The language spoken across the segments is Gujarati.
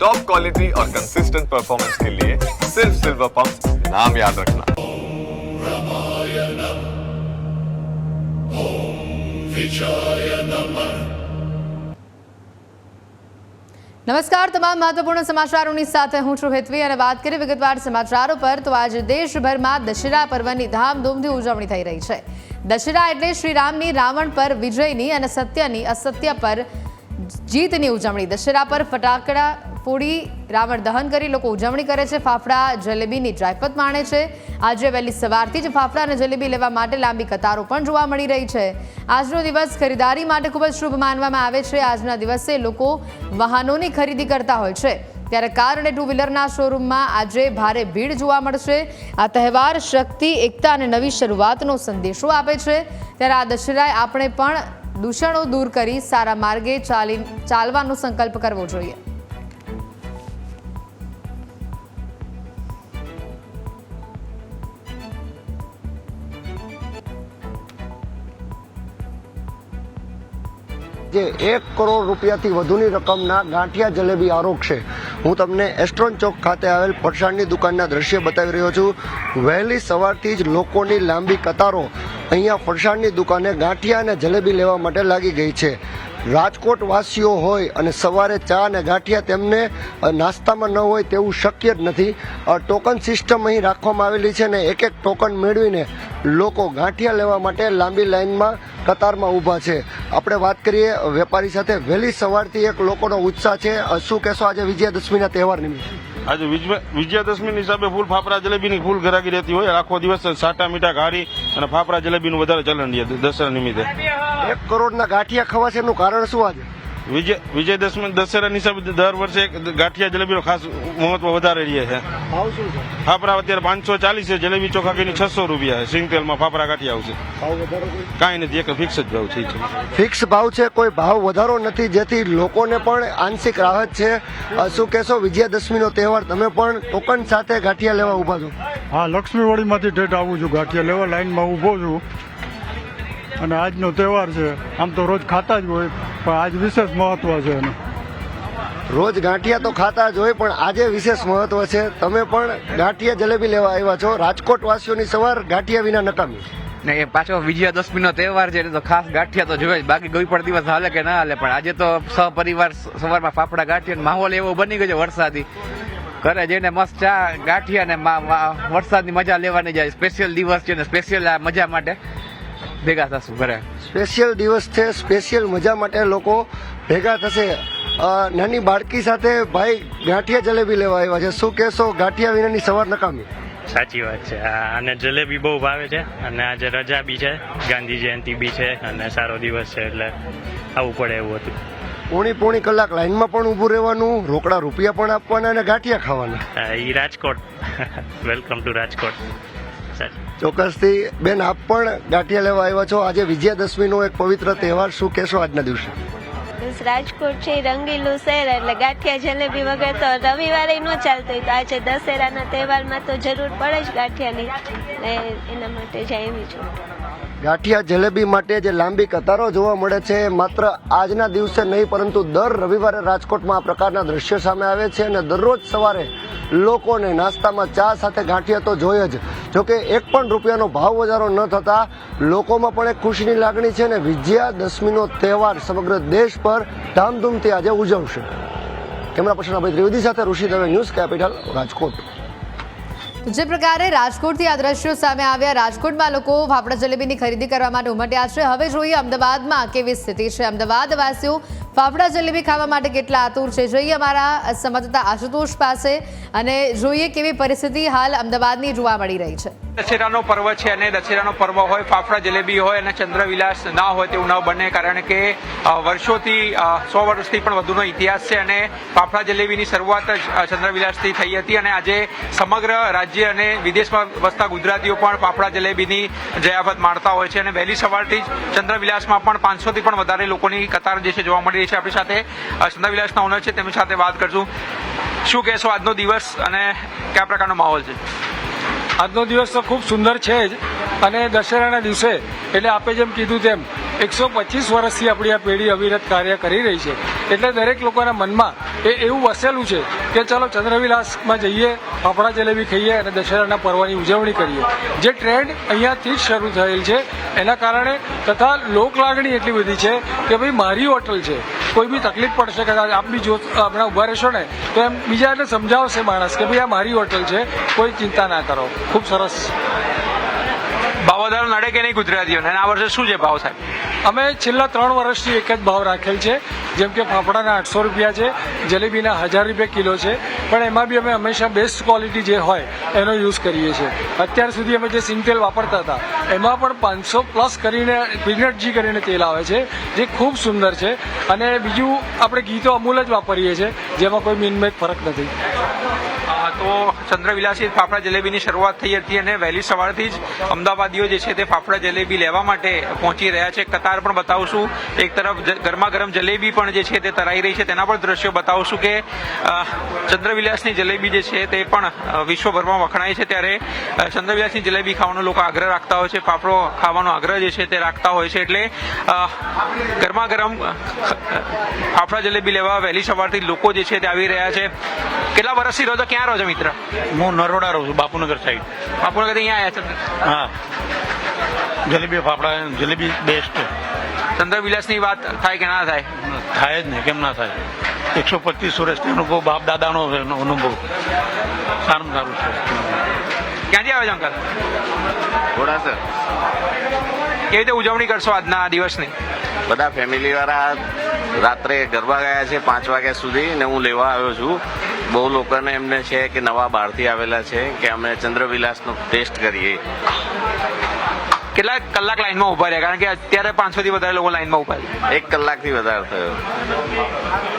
टॉप क्वालिटी और कंसिस्टेंट परफॉर्मेंस के लिए सिर्फ सिल्वर पंप नाम याद रखना નમસ્કાર તમામ મહત્વપૂર્ણ સમાચારોની સાથે હું છું હેતવી અને વાત કરીએ વિગતવાર સમાચારો પર તો આજે દેશભરમાં દશેરા પર્વની ધામધૂમથી ઉજવણી થઈ રહી છે દશેરા એટલે શ્રી રામની રાવણ પર વિજયની અને સત્યની અસત્ય પર જીતની ઉજવણી. દશેરા પર ફટાકડા ફોડી રાવણ દહન કરી લોકો ઉજવણી કરે છે. ફાફડા જલેબીની ડ્રાયફત માણે છે. આજે વહેલી સવારથી જ ફાફડા અને જલેબી લેવા માટે લાંબી કતારો પણ જોવા મળી રહી છે. આજનો દિવસ ખરીદારી માટે ખૂબ જ શુભ માનવામાં આવે છે. આજના દિવસે લોકો વાહનોની ખરીદી કરતા હોય છે. ત્યારે કાર અને ટુ વ્હીલરના શોરૂમમાં આજે ભારે ભીડ જોવા મળશે. આ તહેવાર શક્તિ, એકતા અને નવી શરૂઆતનો સંદેશો આપે છે. ત્યારે આ દશેરાએ આપણે પણ દૂષણો દૂર કરી સારા માર્ગે ચાલી ચાલવાનો સંકલ્પ કરવો જોઈએ. જે એક કરોડ રૂપિયાથી વધુની રકમના ગાંઠિયા જલેબી આરોગ છે. હું તમને એસ્ટ્રોન ચોક ખાતે આવેલ ફરસાણની દુકાનના દ્રશ્ય બતાવી રહ્યો છું. વહેલી સવારથી જ લોકોની લાંબી કતારો અહીંયા ફરસાણની દુકાને ગાંઠિયા અને જલેબી લેવા માટે લાગી ગઈ છે. રાજકોટ વાસીઓ હોય અને સવારે ચા અને ગાંઠિયા તેમને નાસ્તામાં ન હોય તેવું શક્ય જ નથી. ટોકન સિસ્ટમ અહીં રાખવામાં આવેલી છે ને એક એક ટોકન મેળવીને લોકો ગાંઠિયા લેવા માટે લાંબી લાઈનમાં કતારમાં ઊભા છે. આપણે વાત કરીએ વેપારી સાથે. વહેલી સવારથી એક લોકોનો ઉત્સાહ છે. શું કહેશો આજે વિજયાદશમીના તહેવાર નિમિત્તે આજે વિજય- વિજયાદશમી નિશાબે ફૂલ ફાફડા જલેબીની ફૂલ ઘરાકી રહેતી હોય. આખો દિવસ સાટા મીઠા ઘારી અને ફાફડા જલેબીનું વધારે ચલણ દસરા નિમિત્તે. એક કરોડના ગાંઠિયા ખવાશે એનું કારણ શું આજે? વિજય વિજય દશમી દશેરાની નિશાબે દર વર્ષે ગાંઠિયા જલેબીનો ખાસ મહત્વ વધારે રહે છે. ભાવ શું છે? ફાફડા અત્યારે પાંચસો ચાલીસ છે જલેબી ચોખા કિલો છસો રૂપિયા છે. સિંગ તેલમાં ફાફરા ગાંઠિયા આવશે. કોઈ? નથી એક ફિક્સ જ ભાવ છે. છે ફિક્સ ભાવ છે કોઈ ભાવ વધારો નથી જેથી લોકોને પણ આંશિક રાહત છે. શું કહેશો વિજયાદશમીનો તહેવાર તમે પણ ટોકન સાથે ગાંઠિયા લેવા ઊભા છો? હા લક્ષ્મીવાડીમાંથી ઠેઠ આવું છું ગાંઠિયા લેવા લાઈનમાં ઊભો છું. અને આજનો તહેવાર છે આમ તો રોજ ખાતા જ હોય. પણ આજ વિશેષ મહત્વ છે એનું. રોજ ગાંઠિયા તો ખાતા જ હોય પણ આજે વિશેષ મહત્વ છે. તમે પણ ગાંઠિયા જલેબી લેવા આવ્યા છો. રાજકોટ વાસીઓની સવાર ગાંઠિયા વિના નકામી. ને એ પાછો વિજયાદશમી નો તહેવાર છે એટલે તો ખાસ ગાંઠિયા તો જોઈએ જ. બાકી કોઈ પણ દિવસ હાલે કે ના હાલે પણ આજે તો સહપરિવાર સવારમાં ફાફડા ગાંઠિયા માહોલ એવો બની ગયો છે વરસાદી. ઘરે જઈને મસ્ત ચા ગાંઠિયા ને વરસાદની મજા લેવાની જાય. સ્પેશિયલ દિવસ છે ને સ્પેશિયલ આ મજા માટે. ભેગા થશું ઘરે સ્પેશિયલ દિવસ છે સ્પેશિયલ મજા માટે લોકો ભેગા થશે. નાની બાળકી સાથે ભાઈ ગાંઠિયા જલેબી લેવા આવ્યા છે. શું કહેશો ગાંઠિયા વિનાની સવાર નકામી? સાચી વાત છે. આ- અને જલેબી બહુ ભાવે છે અને આજે રજા બી છે ગાંધી જયંતિ બી છે અને સારો દિવસ છે એટલે આવવું પડે એવું હતું. પોણી પોણી કલાક લાઈનમાં પણ ઊભું રહેવાનું રોકડા રૂપિયા પણ આપવાના અને ગાંઠિયા ખાવાના. એ રાજકોટ. Welcome to Rajkot. ચોક્કસથી બેન આપ પણ ગાંઠિયા લેવા આવ્યા છો. આજે વિજયાદશમીનો એક પવિત્ર તહેવાર શું કહેશો આજના દિવસે? રાજકોટ છે રંગીલું શહેર એટલે ગાંઠિયા જલેબી વગર તો રવિવારે ન ચાલતું હોય. તો આજે દશેરાના તહેવારમાં તો જરૂર પડે જ ગાંઠિયાની. એના માટે જ આવી છું. ગાંઠિયા જલેબી માટે જે લાંબી કતારો જોવા મળે છે માત્ર આજના દિવસે નહીં પરંતુ દર રવિવારે રાજકોટમાં આ પ્રકારના દ્રશ્યો સામે આવે છે અને દરરોજ સવારે લોકોને નાસ્તામાં ચા સાથે ગાંઠિયા તો જોઈએ જ જોકે એક પણ રૂપિયાનો ભાવ વધારો ન થતા લોકોમાં પણ એક ખુશીની લાગણી છે અને વિજયાદશમીનો તહેવાર સમગ્ર દેશ પર ધામધૂમથી આજે ઉજવશે. કેમેરા પર્સન અભય ત્રિવેદી સાથે ઋષિ દવે ન્યૂઝ, કેપિટલ રાજકોટ. જે પ્રકારે રાજકોટથી આ દ્રશ્યો સામે આવ્યા, રાજકોટમાં લોકો ફાફડા જલેબીની ખરીદી કરવા માટે ઉમટ્યા છે. હવે જોઈએ અમદાવાદમાં કેવી સ્થિતિ છે. અમદાવાદ વાસીઓ ફાફડા જલેબી ખાવા માટે કેટલા આતુર છે? જોઈએ અમારા સંવાદદાતા આશુતોષ પાસે અને જોઈએ કેવી પરિસ્થિતિ હાલ અમદાવાદની જોવા મળી રહી છે. દશેરાનો પર્વ છે અને દશેરાનો પર્વ હોય, ફાફડા જલેબી હોય અને ચંદ્રવિલાસ ના હોય તેવું ન બને, કારણ કે વર્ષોથી સો વર્ષથી પણ વધુનો ઇતિહાસ છે અને ફાફડા જલેબીની શરૂઆત જ ચંદ્રવિલાસથી થઈ હતી અને આજે સમગ્ર રાજ્ય અને વિદેશમાં વસતા ગુજરાતીઓ પણ ફાફડા જલેબીની જયાફત માણતા હોય છે અને વહેલી સવારથી જ ચંદ્રવિલાસમાં પણ પાંચસોથી પણ વધારે લોકોની કતાર જે છે જોવા મળી રહી છે આપણી સાથે. અ, ચંદ્રવિલાસના ઓનર છે તેમની સાથે વાત કરશું. શું કહેશો આજનો દિવસ અને કયા પ્રકારનો માહોલ છે? આજનો દિવસ તો ખૂબ સુંદર છે જ અને દશેરાના દિવસે એટલે આપે જેમ કીધું તેમ એકસો પચીસ વર્ષથી આપણી આ પેઢી અવિરત કાર્ય કરી રહી છે. એટલે દરેક લોકોના મનમાં એ એવું વસેલું છે કે ચાલો ચંદ્રવિલાસમાં જઈએ, ફાફડા જલેબી ખાઈએ અને દશેરાના પર્વની ઉજવણી કરીએ. જે ટ્રેન્ડ અહીંયાથી જ શરૂ થયેલ છે. એના કારણે તથા લોક લાગણી એટલી બધી છે કે ભાઈ મારી હોટલ છે. કોઈ બી તકલીફ પડશે, કદાચ આપ બી જો હમણાં ઊભા રહેશો ને, તો એમ બીજાને સમજાવશે માણસ કે ભાઈ આ મારી હોટલ છે. કોઈ ચિંતા ના કરો. ખૂબ સરસ. ભાવ વધારો નડે કે નહીં ગુજરાતીઓને? આ વર્ષે શું છે ભાવ સાહેબ? અમે છેલ્લા ત્રણ વર્ષથી એક જ ભાવ રાખેલ છે. જેમ કે ફાફડાના આઠસો રૂપિયા છે, જલેબીના હજાર રૂપિયા કિલો છે. પણ એમાં બી અમે હંમેશા બેસ્ટ ક્વોલિટી જે હોય, એનો યુઝ કરીએ છીએ. અત્યાર સુધી અમે જે સિંગ તેલ વાપરતા હતા, એમાં પણ પાંચસો પ્લસ કરીને પીનટજી કરીને તેલ આવે છે, જે ખૂબ સુંદર છે. અને બીજું, આપણે ઘી તો અમૂલ જ વાપરીએ છીએ, જેમાં કોઈ મીનમેક ફરક નથી. તો ચંદ્રવિલાસી ફાફડા જલેબીની શરૂઆત થઈ હતી અને વહેલી સવારથી જ અમદાવાદીઓ જે છે તે ફાફડા જલેબી લેવા માટે પહોંચી રહ્યા છે. કતાર પણ બતાવશું. એક તરફ ગરમા ગરમ જલેબી પણ જે છે તે તરાઈ રહી છે. તેના પણ દ્રશ્યો બતાવશું કે ચંદ્રવિલાસની જલેબી જે છે તે પણ વિશ્વભરમાં વખણાય છે. ત્યારે ચંદ્રવિલાસની જલેબી ખાવાનો લોકો આગ્રહ રાખતા હોય છે. ફાફડો ખાવાનો આગ્રહ જે છે તે રાખતા હોય છે. એટલે ગરમા ગરમ ફાફડા જલેબી લેવા વહેલી સવારથી લોકો જે છે તે આવી રહ્યા છે. કેટલા વર્ષથી રહો તો ક્યાં રહો છો? મિત્ર. હું નરોડા રહું છું બાપુનગર સાઈડ બાપુનગર અહીંયા આવ્યા છે? હા. જલેબી ફાફડા જલેબી બેસ્ટ ચંદ્રવિલાસની વાત થાય કે ના થાય? થાય જ ને કેમ ના થાય? એકસો પચીસ વર્ષથી અનુભવ બાપ દાદાનો અનુભવ. સારું સારું છે. ક્યાંથી આવે છે અંકલ? થોડા સર કેવી રીતે ઉજવણી કરશો આજના આ દિવસની? બધા ફેમિલી વાળા રાત્રે ગરબા ગયા છે પાંચ વાગ્યા સુધી ને હું લેવા આવ્યો છું. બહુ લોકોને એમને છે કે નવા બહારથી આવેલા છે કે અમે ચંદ્રવિલાસનો ટેસ્ટ કરીએ. કેટલા કલાક લાઈનમાં ઊભા રહ્યા? કારણ કે અત્યારે પાંચસો થી વધારે લોકો લાઈનમાં ઊભા રહ્યા. એક કલાકથી વધારે થયો.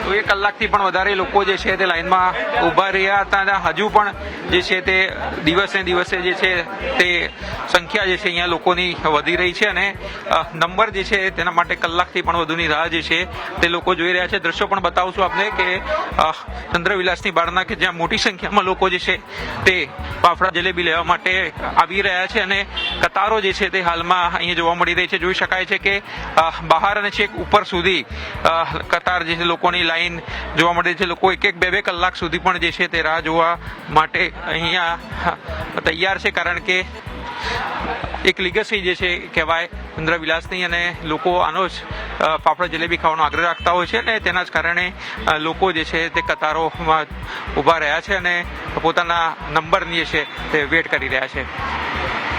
તો એક કલાકથી પણ વધારે લોકો જે છે તે લાઈનમાં ઊભા રહ્યા હતા. અને હજુ પણ જે છે તે દિવસે દિવસે જે છે તે સંખ્યા જે છે અહીંયા લોકોની વધી રહી છે. અને નંબર જે છે તેના માટે કલાકથી પણ વધુની રાહ જે છે તે લોકો જોઈ રહ્યા છે. દ્રશ્યો પણ બતાવશું આપને કે ચંદ્રવિલાસની બહારના કે જ્યાં મોટી સંખ્યામાં લોકો જે છે તે ફાફડા જલેબી લેવા માટે આવી રહ્યા છે. અને કતારો જે છે તે હાલમાં અહીંયા જોવા મળી રહી છે. જોઈ શકાય છે કે બહાર અને છેક ઉપર સુધી કતાર જે છે લોકોની લાઈન જોવા મળી છે. લોકો એક એક બે બે કલાક સુધી પણ જે છે તે રાહ જોવા માટે અહીંયા તૈયાર છે. કારણ કે એક લીગસી જે છે કહેવાય ચંદ્રવિલાસની અને લોકો આનો જ ફાફડા જલેબી ખાવાનો આગ્રહ રાખતા હોય છે અને તેના જ કારણે લોકો જે છે તે કતારોમાં ઊભા રહ્યા છે અને પોતાના નંબરની જે છે તે વેટ કરી રહ્યા છે.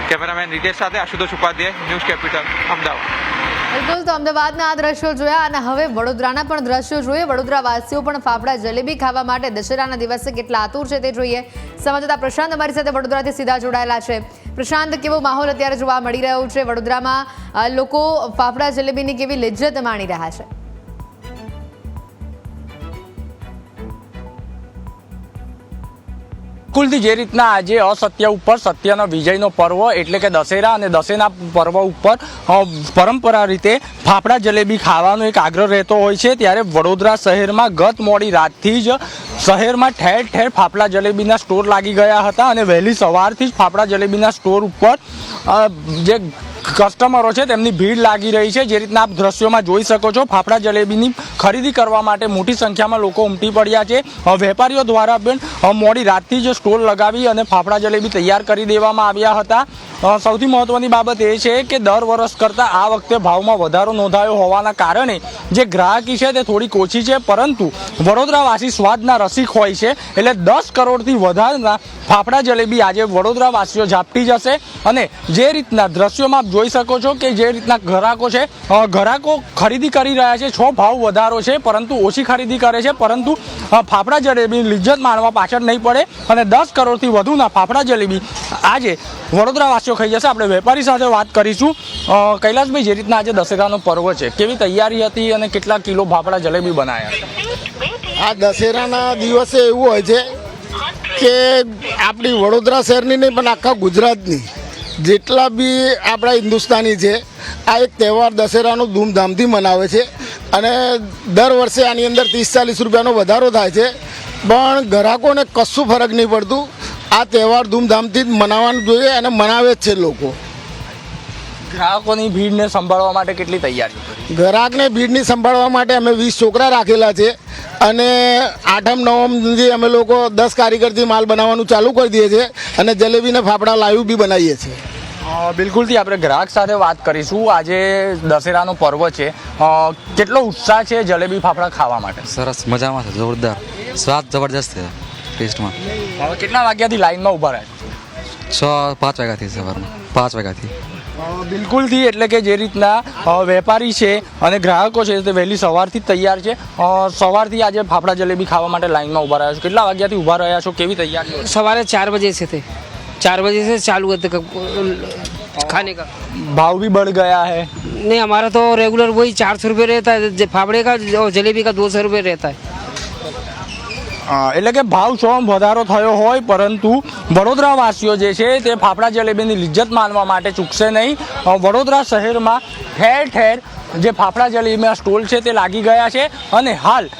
કેમેરામેન નિતેશ સાથે આશુતોષ ઉપાધ્યાય, ન્યૂઝ કેપિટલ, અમદાવાદ. દોસ્તો અમદાવાદના આ દ્રશ્યો જોયા અને હવે વડોદરાના પણ દ્રશ્યો જોઈએ. વડોદરાવાસીઓ પણ ફાફડા જલેબી ખાવા માટે દશેરાના દિવસે કેટલા આતુર છે તે જોઈએ. સમજતા પ્રશાંત અમારી સાથે વડોદરાથી સીધા જોડાયેલા છે. પ્રશાંત, કેવો માહોલ અત્યારે જોવા મળી રહ્યો છે? વડોદરામાં લોકો ફાફડા જલેબીની કેવી લિજ્જત માણી રહ્યા છે? બિલકુલથી જે રીતના આજે અસત્ય ઉપર સત્યનો વિજયનો પર્વ એટલે કે દશેરા અને દશેરા પર્વ ઉપર પરંપરા રીતે ફાફડા જલેબી ખાવાનો એક આગ્રહ રહેતો હોય છે. ત્યારે વડોદરા શહેરમાં ગત મોડી રાતથી જ શહેરમાં ઠેર ઠેર ફાફડા જલેબીના સ્ટોર લાગી ગયા હતા અને વહેલી સવારથી જ ફાફડા જલેબીના સ્ટોર ઉપર જે કસ્ટમરો છે, તેમની ભીડ લાગી રહી છે. જે રીતના આપ દ્રશ્યોમાં જોઈ શકો છો, ફાફડા જલેબીની ખરીદી કરવા માટે મોટી સંખ્યામાં લોકો ઉમટી પડ્યા છે. વેપારીઓ દ્વારા બેન મોડી રાતથી જ સ્ટોલ લગાવી અને ફાફડા જલેબી તૈયાર કરી દેવામાં આવ્યા હતા. સૌથી મહત્વની બાબત એ છે કે દર વર્ષ કરતાં આ વખતે ભાવમાં વધારો નોંધાયો હોવાના કારણે જે ગ્રાહકી છે તે થોડીક ઓછી છે, પરંતુ વડોદરાવાસી સ્વાદના રસિક હોય છે. એટલે દસ કરોડથી વધારના ફાફડા જલેબી આજે વડોદરાવાસીઓ ઝાપટી જશે અને જે રીતના દ્રશ્યોમાં જોઈ શકો છો કે જે રીતના ઘરાકો છે ઘરાકો ખરીદી કરી રહ્યા છે, છ ભાવ વધારો છે, પરંતુ ઓછી ખરીદી કરે છે, પરંતુ ફાફડા જલેબી લિજ્જત માણવા પાછળ નહીં પડે અને દસ કરોડથી વધુના ફાફડા જલેબી આજે વડોદરાવાસીઓ ખાઈ જશે. આપણે વેપારી સાથે વાત કરીશું. કૈલાસભાઈ, જે રીતના આજે દશેરાનો પર્વ છે, કેવી તૈયારી હતી અને કેટલા કિલો ફાફડા જલેબી બનાવ્યા આ દશેરાના દિવસે એવું હોય છે કે આપણી વડોદરા શહેરની નહીં, પણ આખા ગુજરાતની. જેટલા બી આપણા હિન્દુસ્તાની છે આ એક તહેવાર દશેરાનો ધૂમધામથી મનાવે છે અને દર વર્ષે આની અંદર ત્રીસ ચાલીસ રૂપિયાનો વધારો થાય છે. પણ ગ્રાહકોને કશું ફરક નહીં પડતું. આ તહેવાર ધૂમધામથી જ મનાવવાનું જોઈએ અને મનાવે જ છે લોકો. ગ્રાહકોની ભીડને સંભાળવા માટે કેટલી તૈયારી ગ્રાહકને ભીડની સંભાળવા માટે અમે વીસ છોકરા રાખેલા છે. અને આઠમ નવમથી અમે લોકો દસ કારીગરથી માલ બનાવવાનું ચાલુ કરી દઈએ છીએ અને જલેબીને ફાફડા લાઈવ બી બનાવીએ છીએ. બિલકુલથી આપણે ગ્રાહક સાથે વાત કરીશું. આજે દશેરાનો પર્વ છે. કેટલો ઉત્સાહ છે જલેબી ફાફડા ખાવા માટે? સરસ મજામાં છે જોરદાર. સ્વાદ જબરજસ્ત છે ટેસ્ટમાં. કેટલા વાગ્યાથી લાઈનમાં ઊભા રહ્યા છ પાંચ વાગ્યાથી સવારમાં. પાંચ વાગ્યાથી. બિલકુલથી એટલે કે જે રીતના અ, વેપારી છે અને ગ્રાહકો છે તે વહેલી સવારથી જ તૈયાર છે અ, સવારથી આજે ફાફડા જલેબી ખાવા માટે લાઈનમાં ઊભા રહ્યા છો કેટલા વાગ્યાથી ઊભા રહ્યા છો કેવી તૈયારીઓ છે? सवारे चार बजे से थे चार बजे से चालू होते खाने का भाव भी बढ़ गया है नहीं हमारा तो रेगुलर वही चार सौ रुपये रहता है ज- फाफड़े का और जलेबी का दो सौ रुपये रहता है અ, એટલે કે ભાવ સોમ વધારો થયો હોય, પરંતુ વડોદરાવાસીઓ જે છે તે ફાફડા જલેબીની લિજ્જત માનવા માટે ચૂકશે નહીં. વડોદરા શહેરમાં ઠેર ઠેર જે ફાફડા જલેબીના સ્ટોલ છે તે લાગી ગયા છે અને હાલ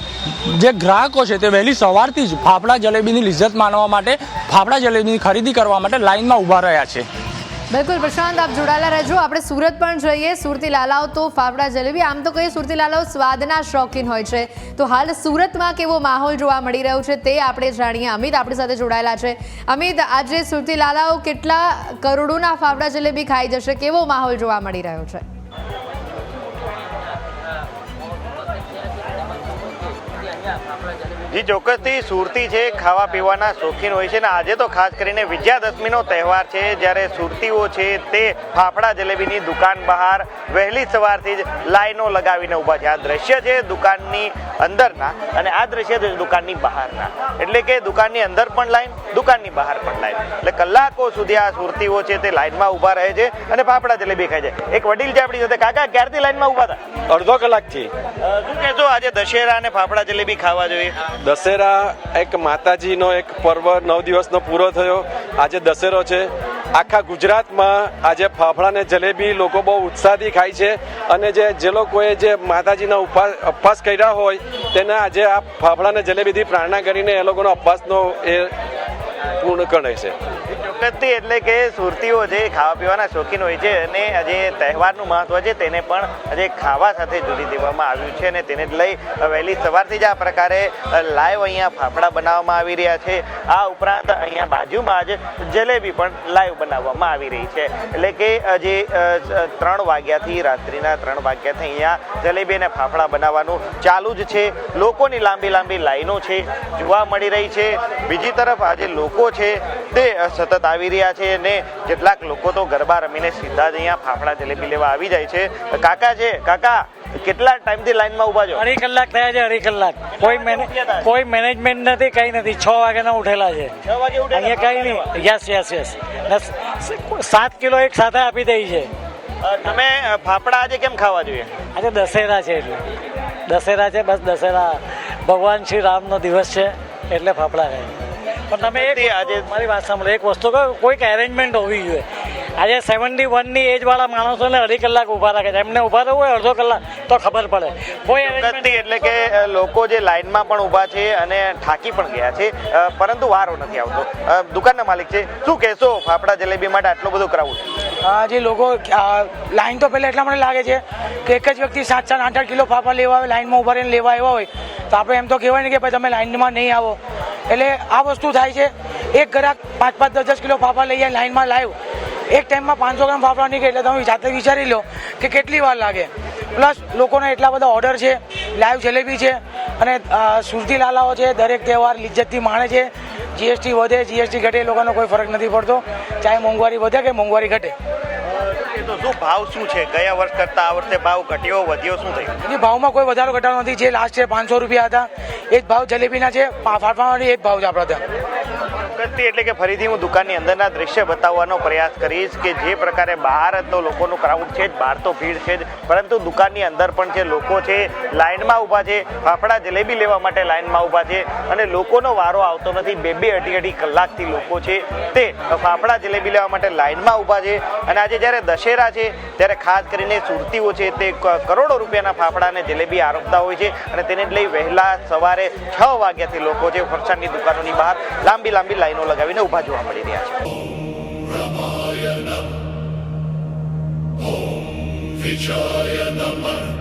જે ગ્રાહકો છે તે વહેલી સવારથી જ ફાફડા જલેબીની લિજ્જત માનવા માટે ફાફડા જલેબીની ખરીદી કરવા માટે લાઇનમાં ઊભા રહ્યા છે. બિલકુલ, પ્રશાંત, આપ જોડાયેલા રહેજો. આપણે સુરત પણ જઈએ. સુરતી લાલાઓ તો ફાફડા જલેબી. આમ તો કહીએ સુરતી લાલાઓ સ્વાદના શોખીન હોય છે. તો હાલ સુરતમાં કેવો માહોલ જોવા મળી રહ્યો છે તે આપણે જાણીએ. અમિત આપણી સાથે જોડાયેલા છે. અમિત, આજે સુરતી લાલાઓ કેટલા કરોડોના ફાફડા જલેબી ખાઈ જશે? કેવો માહોલ જોવા મળી રહ્યો છે? જી ચોક્કસથી સુરતી છે ખાવા પીવાના શોખીન હોય છે ને આજે તો ખાસ કરીને વિજયાદશમીનો તહેવાર છે જ્યારે સુરતીઓ છે તે ફાફડા જલેબીની દુકાન બહાર વહેલી સવારથી જ લાઈનો લગાવીને ઊભા છે. આ દ્રશ્ય છે દુકાનની અંદરના અને આ દ્રશ્ય છે દુકાનની બહારના. એટલે કે દુકાનની અંદર પણ લાઈન દુકાનની બહાર પણ લાઈન. એટલે કલાકો સુધી આ સુરતીઓ છે તે લાઈનમાં ઊભા રહે છે અને ફાફડા જલેબી ખાય છે. એક વડીલ છે આપણી સાથે કાકા ક્યારથી લાઈનમાં ઊભા હતા? અડધો કલાકથી. શું કહેશો આજે દશેરા અને ફાફડા જલેબી ખાવા જોઈએ? દશેરા એક માતાજીનો એક પર્વ, નવ દિવસનો પૂરો થયો. આજે દશેરો છે. આખા ગુજરાતમાં આજે ફાફડા ને જલેબી લોકો બહુ ઉત્સાહથી ખાય છે અને જે જે લોકોએ જે માતાજીના ઉપવાસ ઉપવાસ કર્યા હોય, તેને આજે આ ફાફડા ને જલેબીથી પ્રાર્થના કરીને એ લોકોનો ઉપવાસનો એ પૂર્ણ કરે છે. ચોક્કસથી એટલે કે સુરતીઓ જે ખાવા પીવાના શોખીન હોય છે અને આજે તહેવારનું મહત્વ છે તેને પણ આજે ખાવા સાથે જોડી દેવામાં આવ્યું છે અને તેને લઈ વહેલી સવારથી જ આ પ્રકારે લાઈવ અહીંયા ફાફડા બનાવવામાં આવી રહ્યા છે. આ ઉપરાંત અહીંયા બાજુમાં જ જલેબી પણ લાઈવ બનાવવામાં આવી રહી છે. એટલે કે જે ત્રણ વાગ્યાથી રાત્રિના ત્રણ વાગ્યાથી અહીંયા જલેબી અને ફાફડા બનાવવાનું ચાલુ જ છે. લોકોની લાંબી લાંબી લાઈનો છે, જોવા મળી રહી છે. બીજી તરફ આજે લોકો છે તે સતત આવી રહ્યા છે અને કેટલાક લોકો તો ગરબા રમીને સીધા જ અહીંયા ફાફડા જલેબી લેવા આવી જાય છે. કાકા છે કાકા કેટલા ટાઈમથી લાઈનમાં ઊભા છો? અઢી કલાક થયા છે અઢી કલાક. કોઈ કોઈ મેનેજમેન્ટ નથી કઈ નથી. છ વાગ્યાના ઉઠેલા છે? અહીંયા કઈ નહીં. યસ યસ યસ સાત કિલો એક સાથે આપી દઈ છે. તમે ફાફડા આજે કેમ ખાવા જોઈએ? આજે દશેરા છે એટલે. દશેરા છે બસ દશેરા. ભગવાન શ્રી રામનો દિવસ છે એટલે ફાફડા ખાય. પણ તમે એક આજે મારી વાત સાંભળો એક વસ્તુ કહો કોઈક એરેન્જમેન્ટ હોવી જોઈએ. આજે સેવન્ટી વનની એજવાળા માણસોને અઢી કલાક ઊભા રાખે છે. એમને ઊભા રહેવું હોય અડધો કલાક તો ખબર પડે. કોઈ નથી એટલે કે લોકો જે લાઇનમાં પણ ઊભા છે અને થાકી પણ ગયા છે પરંતુ વારો નથી આવતો. દુકાનના માલિક છે. શું કહેશો? ફાફડા જલેબી માટે આટલું બધું ક્રાઉડ આ જે લોકો લાઈન તો પહેલાં એટલા મને લાગે છે કે એક જ વ્યક્તિ સાત સાત આઠ આઠ કિલો ફાફા લેવા આવે લાઇનમાં ઊભા રહીને લેવા આવ્યા હોય તો આપણે એમ તો કહેવાય ને કે ભાઈ તમે લાઇનમાં નહીં આવો. એટલે આ વસ્તુ થાય છે. એક ગ્રાહક પાંચ પાંચ દસ દસ કિલો ફાફા લઈ જાય લાઈનમાં લાવ્યો એક ટાઈમમાં પાંચસો ગ્રામ ફાફડા નીકળે એટલે તમે જાતે વિચારી લો કે કેટલી વાર લાગે. પ્લસ લોકોને એટલા બધા ઓર્ડર છે લાઈવ જલેબી છે, અને સુરતી લાલાઓ છે, દરેક તહેવાર લિજ્જતથી માણે છે. જીએસટી વધે જીએસટી ઘટે, એ લોકોનો કોઈ ફરક નથી પડતો. ચાહે મોંઘવારી વધે કે મોંઘવારી ઘટે. તો શું ભાવ શું છે? ગયા વર્ષ કરતા આ વર્ષે ભાવ ઘટ્યો, વધ્યો શું થયું ભાવમાં કોઈ વધારો ઘટાડો નથી. જે લાસ્ટ છે, પાંચસો રૂપિયા હતા. એ જ ભાવ જલેબીના છે. ફાફડાના એ જ ભાવ છે આપણા ત્યાં. ચોક્કસથી એટલે કે ફરીથી હું દુકાનની અંદરના દ્રશ્ય બતાવવાનો પ્રયાસ કરીશ કે જે પ્રકારે બહાર તો લોકોનું ક્રાઉડ છે જ, બહાર તો ભીડ છે જ, પરંતુ દુકાનની અંદર પણ જે લોકો છે, લાઇનમાં ઊભા છે, ફાફડા જલેબી લેવા માટે લાઇનમાં ઊભા છે અને લોકોનો વારો આવતો નથી. બે બે અઢી અઢી કલાકથી લોકો છે તે ફાફડા જલેબી લેવા માટે લાઇનમાં ઊભા છે અને આજે જ્યારે દશેરા છે, ત્યારે ખાસ કરીને સુરતીઓ છે તે કરોડો રૂપિયાના ફાફડા અને જલેબી આરોપતા હોય છે અને તેને લઈ વહેલા સવારે છ વાગ્યાથી લોકો છે ફરસાણની દુકાનોની બહાર લાંબી લાંબી લાઈનો લાઈનો લગાવીને ઊભા જોવા મળી રહ્યા છે. વિચાર્ય નમઃ